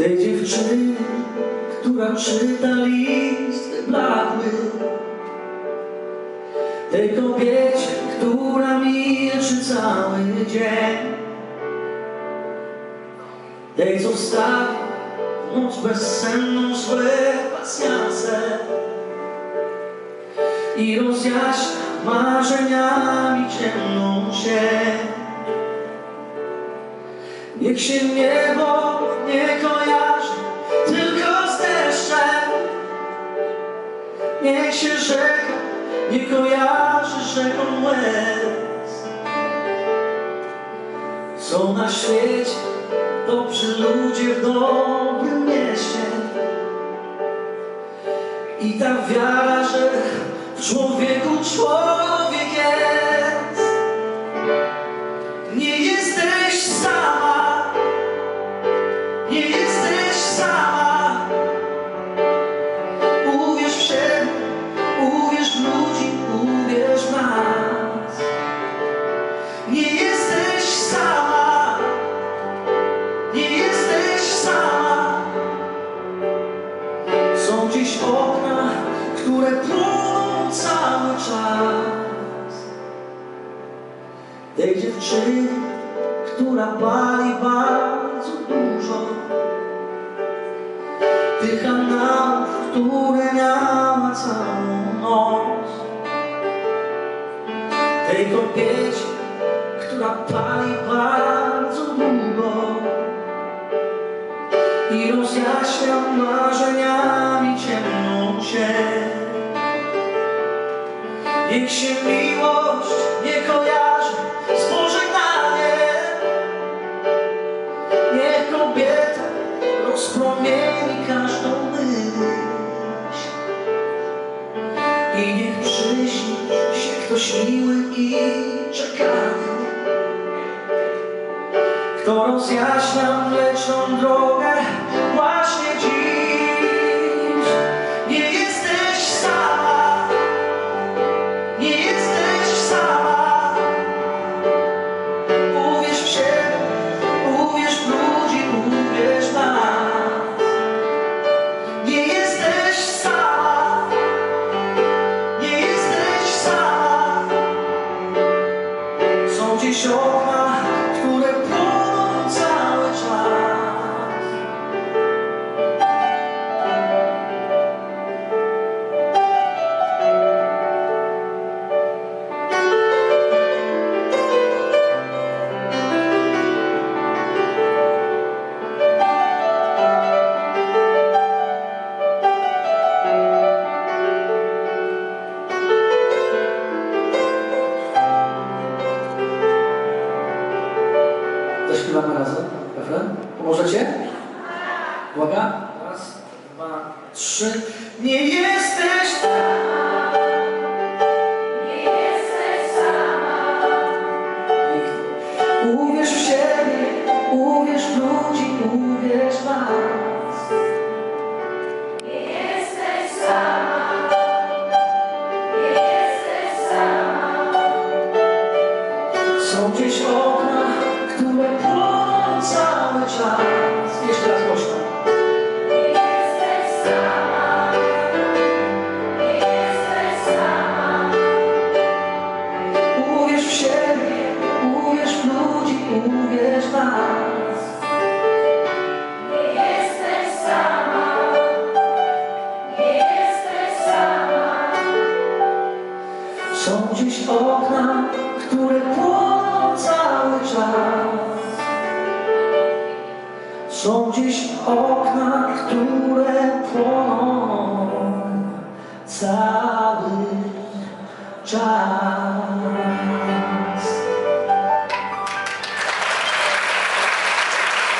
Tej dziewczyny, która czyta list wyblakły Tej kobiecie, która milczy cały dzień. Tej, co stawi w noc bezsenną złe pasjanse I rozjaśnia marzeniami ciemną sień Niech się niebo nie kojarzy Niech się rzeka nie kojarzy rzeką łez. Są na świecie dobrzy ludzie w dobrym mieście. I ta wiara, że w człowieku człowiek jest. Nie jesteś sama Nie jesteś sama które cały czas. Tej dziewczyny, która pali bardzo dużo. Tych kanałów, które miała całą noc. Tej kobiecie, która pali bardzo długo. I rozjaśnia marzeniami ciemną sień Niech się miłość nie kojarzy z pożegnaniem. Niech kobieta rozpromieni każdą myśl. I niech przyśni się ktoś miły i czekany. Kto rozjaśnia mleczną drogę właśnie dziś Są dziś okna, które Zaśpiewamy razem, refren? Pomożecie? Uwaga. Raz, dwa, trzy. Nie jesteś Pięknie. Uwierz w siebie, uwierz w ludzi, uwierz Są dziś okna, które płoną cały czas. Są dziś okna, które płoną cały czas.